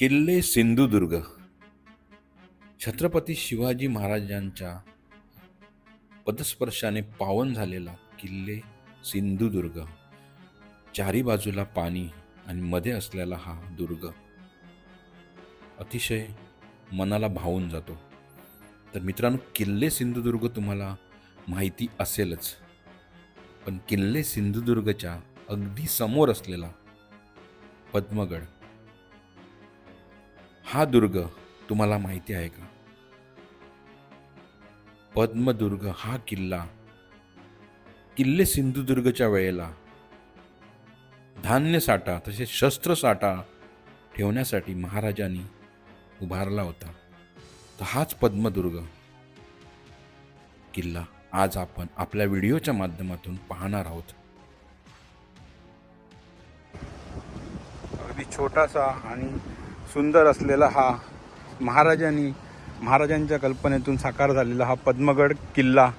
किल्ले सिंधुदुर्ग. छत्रपती शिवाजी महाराजांच्या पदस्पर्शाने पावन झालेला किल्ले सिंधुदुर्ग. चारी बाजूला पाणी आणि मध्ये असलेला हा दुर्ग. अतिशय मनाला भावून जातो. तर मित्रांनो किल्ले सिंधुदुर्ग तुम्हाला माहिती असेलच. पण किल्ले सिंधुदुर्गच्या अगदी समोर असलेला पद्मगड हा दुर्ग तुम्हाला माहिती आहे का? पद्मदुर्ग हा किल्ला किल्ले सिंधुदुर्गच्या वेळेला धान्य साठा तसेच शस्त्र साठा ठेवण्यासाठी महाराजांनी उभारला होता. तर हाच पद्मदुर्ग किल्ला आज आपण आपल्या व्हिडिओच्या माध्यमातून पाहणार आहोत. अगदी छोटासा आणि सुंदर असलेला हा महाराजांनी महाराजांच्या कल्पनेतून साकार झालेला हा पद्मगड किल्ला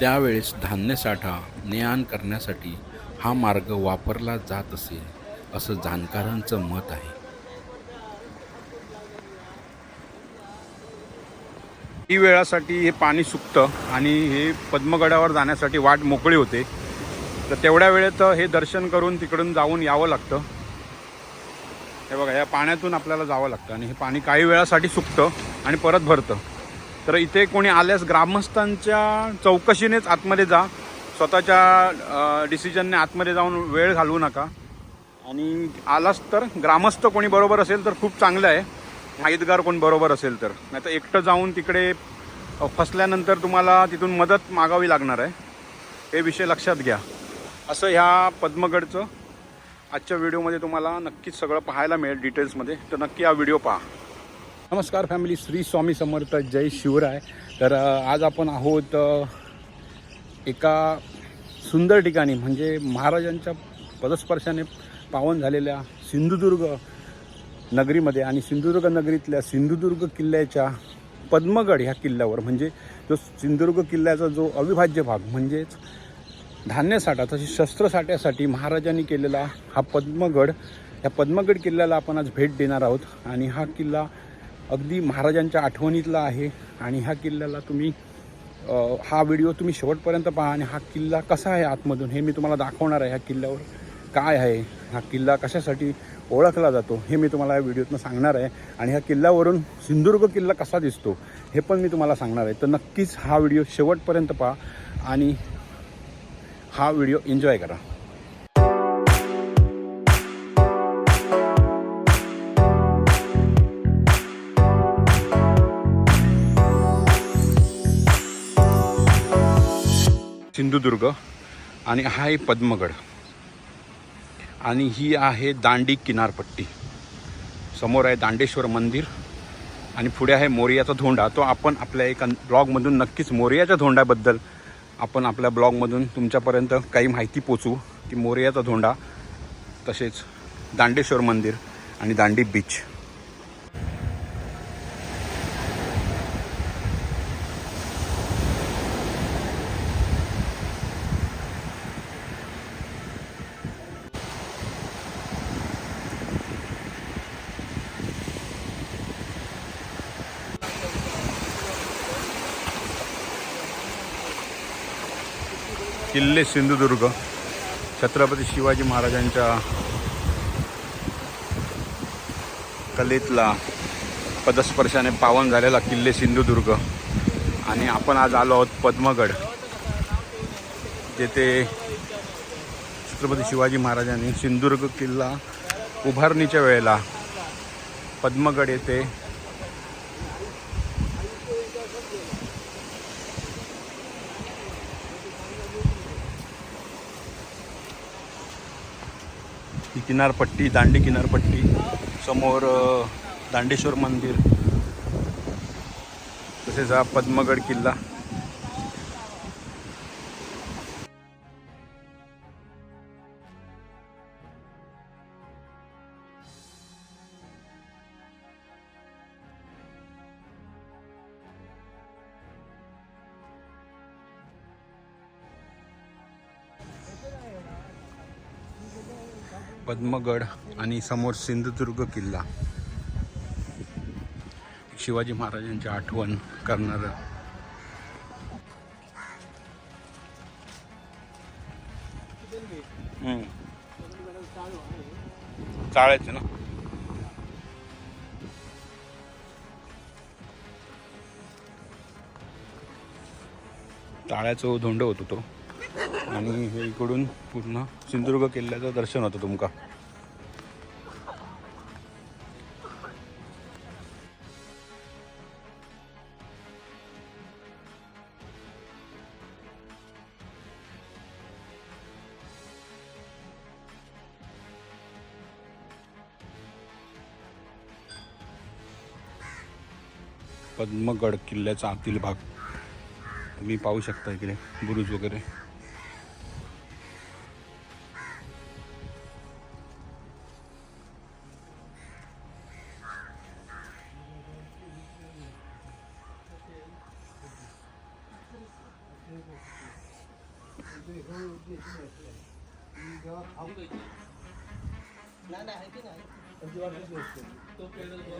त्यावेळेस धान्य साठा ने आण करण्यासाठी हा मार्ग वापरला जात असे असं जाणकारांचं मत आहे. ही वेळासाठी हे पाणी सुकतं आणि हे पद्मगडावर जाण्यासाठी वाट मोकळी होते. तर तेवढ्या वेळेत हे दर्शन करून तिकडून जाऊन यावं लागतं. हे बघा या पाण्यातून आपल्याला जावं लागतं आणि हे पाणी काही वेळासाठी सुकतं आणि परत भरतं. तर इथे कोणी आल्यास ग्रामस्थांच्या चौकशीनेच आतमध्ये जा. स्वतःच्या डिसिजनने आतमध्ये जाऊन वेळ घालवू नका. आणि आलास तर ग्रामस्थ कोणी बरोबर असेल तर खूप चांगलं आहे. माहितगार कोण बरोबर असेल तर. नाही तर एकटं जाऊन तिकडे फसल्यानंतर तुम्हाला तिथून मदत मागावी लागणार आहे. हे विषय लक्षात घ्या. असं ह्या पद्मगडचं आजच्या व्हिडिओमध्ये तुम्हाला नक्कीच सगळं पाहायला मिळेल डिटेल्समध्ये. तर नक्की हा व्हिडिओ पहा. नमस्कार फॅमिली श्री स्वामी समर्थ जय शिवराय. तर आज आपण आहोत एका सुंदर ठिकाणी म्हणजे महाराजांच्या पदस्पर्शाने पावन झालेल्या सिंधुदुर्ग नगरीमध्ये आणि सिंधुदुर्ग नगरीतल्या सिंधुदुर्ग किल्ल्याच्या पद्मगड ह्या किल्ल्यावर म्हणजे जो सिंधुदुर्ग किल्ल्याचा जो अविभाज्य भाग म्हणजेच धान्यसाठा तसेच शस्त्रसाठ्यासाठी महाराजांनी केलेला हा पद्मगड या पद्मगड किल्ल्याला आपण आज भेट देणार आहोत. आणि हा किल्ला अगदी महाराजांच्या आठवणीतला आहे. आणि ह्या किल्ल्याला तुम्ही हा व्हिडिओ तुम्ही शेवटपर्यंत पहा आणि हा किल्ला कसा आहे आतमधून हे मी तुम्हाला दाखवणार आहे. ह्या किल्ल्यावर काय आहे? हा किल्ला कशासाठी ओळखला जातो? हे मी तुम्हाला या व्हिडिओतनं सांगणार आहे. आणि ह्या किल्ल्यावरून सिंधुदुर्ग किल्ला कसा दिसतो? हे पण मी तुम्हाला सांगणार आहे. तर नक्कीच हा व्हिडिओ शेवटपर्यंत पहा. आणि हा व्हिडिओ एन्जॉय करा. सिंधुदुर्ग आणि हा आहे पद्मगड. आणि ही आहे दांडी किनारपट्टी. समोर आहे दांडेश्वर मंदिर आणि पुढे आहे मोरियाचा धोंडा. तो आपण आपल्या एका ब्लॉगमधून नक्कीच मोरियाच्या धोंडाबद्दल आपण आपल्या ब्लॉगमधून तुमच्यापर्यंत काही माहिती पोचू की मोरियाचा धोंडा तसेच दांडेश्वर मंदिर आणि दांडी बीच. किल्ले सिंधुदुर्ग. छत्रपती शिवाजी महाराजांच्या कलेतला पदस्पर्शाने पावन झालेला किल्ले सिंधुदुर्ग. आणि आपण आज आलो आहोत पद्मगड. जेथे छत्रपती शिवाजी महाराजांनी सिंधुदुर्ग किल्ला उभारणीच्या वेळेला पद्मगड येथे किनारपट्टी दांडी किनारपट्टी समोर दांडेश्वर मंदिर तसेच हा पद्मगड किल्ला. पद्मगड आणि समोर सिंधुदुर्ग किल्ला. शिवाजी महाराजांची आठवण करणारं. चाळायचे ना? चाळ्याचं धोंड होतो तो. आणि हे इकडून पूर्ण सिंधुदुर्ग किल्ल्याचं दर्शन होतं तुमका. पद्मगड किल्ल्याचा आतील भाग तुम्ही पाहू शकता इकडे बुरुज वगैरे. না না হ্যাঁ কি না তো পেড়ে দেবো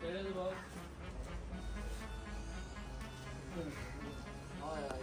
পেড়ে দেবো হয় হয়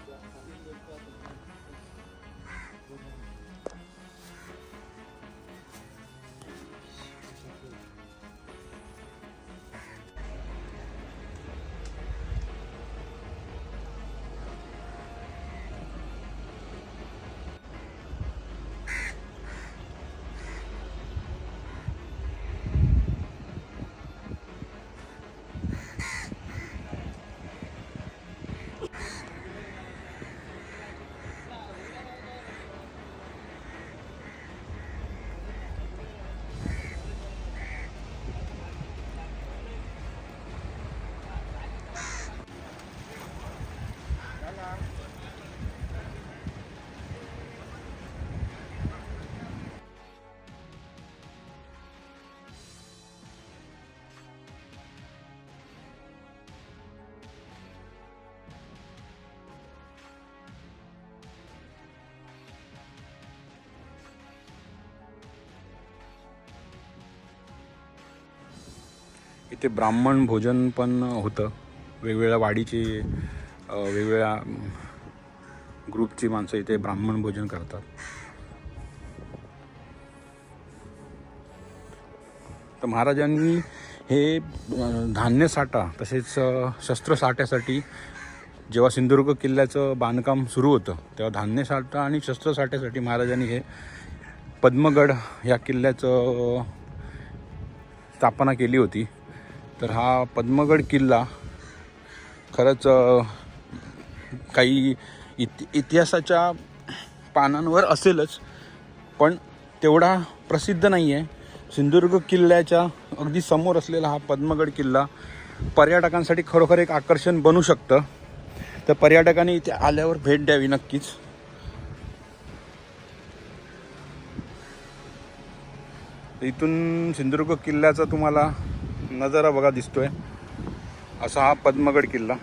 इथे ब्राह्मण भोजन पण होतं. वेगवेगळ्या वाडीची वेगवेगळ्या ग्रुपची माणसं इथे ब्राह्मण भोजन करतात. तर महाराजांनी हे धान्य साठा तसेच शस्त्रसाठ्यासाठी शस्त्र साठ्यासाठी जेव्हा सिंधुदुर्ग किल्ल्याचं बांधकाम सुरू होतं तेव्हा धान्य साठा आणि शस्त्र साठ्यासाठी महाराजांनी हे पद्मगड या किल्ल्याचं स्थापना केली होती. तर हा पद्मगड किल्ला खरंच काही इति इतिहासाच्या पानांवर असेलच पण तेवढा प्रसिद्ध नाही आहे सिंधुदुर्ग किल्ल्याच्या अगदी समोर असलेला हा पद्मगड किल्ला पर्यटकांसाठी खरोखर एक आकर्षण बनू शकतं. तर पर्यटकांनी इथे आल्यावर भेट द्यावी नक्कीच. इथून सिंधुदुर्ग किल्ल्याचा तुम्हाला नजारा बघा दिसतोय. असा हा पद्मगड किल्ला.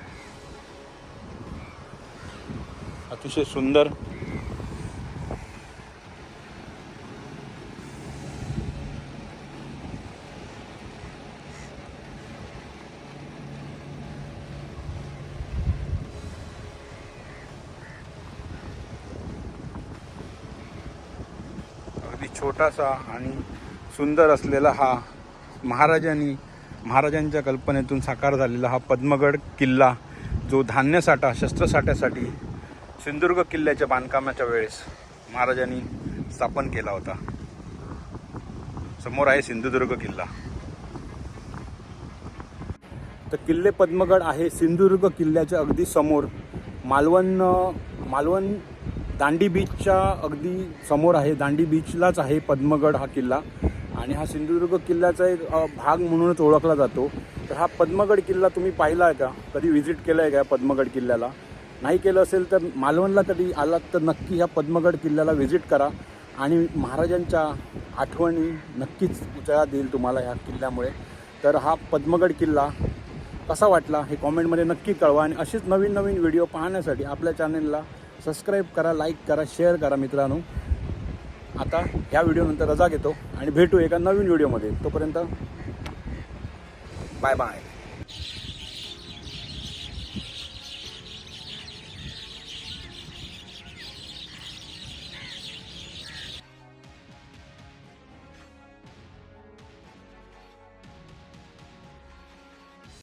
अतिशय सुंदर. अगदी छोटासा आणि सुंदर असलेला हा महाराजांनी महाराजांच्या कल्पनेतून साकार झालेला हा पद्मगड किल्ला जो धान्यसाठा शस्त्रसाठ्यासाठी सिंधुदुर्ग किल्ल्याच्या बांधकामाच्या वेळेस महाराजांनी स्थापन केला होता. समोर आहे सिंधुदुर्ग किल्ला. तर किल्ले पद्मगड आहे सिंधुदुर्ग किल्ल्याच्या अगदी समोर. मालवण मालवण दांडी बीचच्या अगदी समोर आहे. दांडी बीचलाच आहे पद्मगड हा किल्ला. आणि हा सिंधुदुर्ग किल्ल्याचा एक भाग म्हणूनच ओळखला जातो. तर हा पद्मगड किल्ला तुम्ही पाहिला आहे का? कधी व्हिजिट केलं आहे का पद्मगड किल्ल्याला? नाही केलं असेल तर मालवणला कधी आलात तर नक्की ह्या पद्मगड किल्ल्याला व्हिजिट करा. आणि महाराजांच्या आठवणी नक्कीच उजाळा देईल तुम्हाला ह्या किल्ल्यामुळे. तर हा पद्मगड किल्ला कसा वाटला हे कॉमेंटमध्ये नक्की कळवा. आणि असेच नवीन नवीन व्हिडिओ पाहण्यासाठी आपल्या चॅनलला सबस्क्राईब करा लाईक करा शेअर करा मित्रांनो. आता ह्या व्हिडिओनंतर रजा घेतो आणि भेटू एका नवीन व्हिडिओमध्ये तोपर्यंत बाय बाय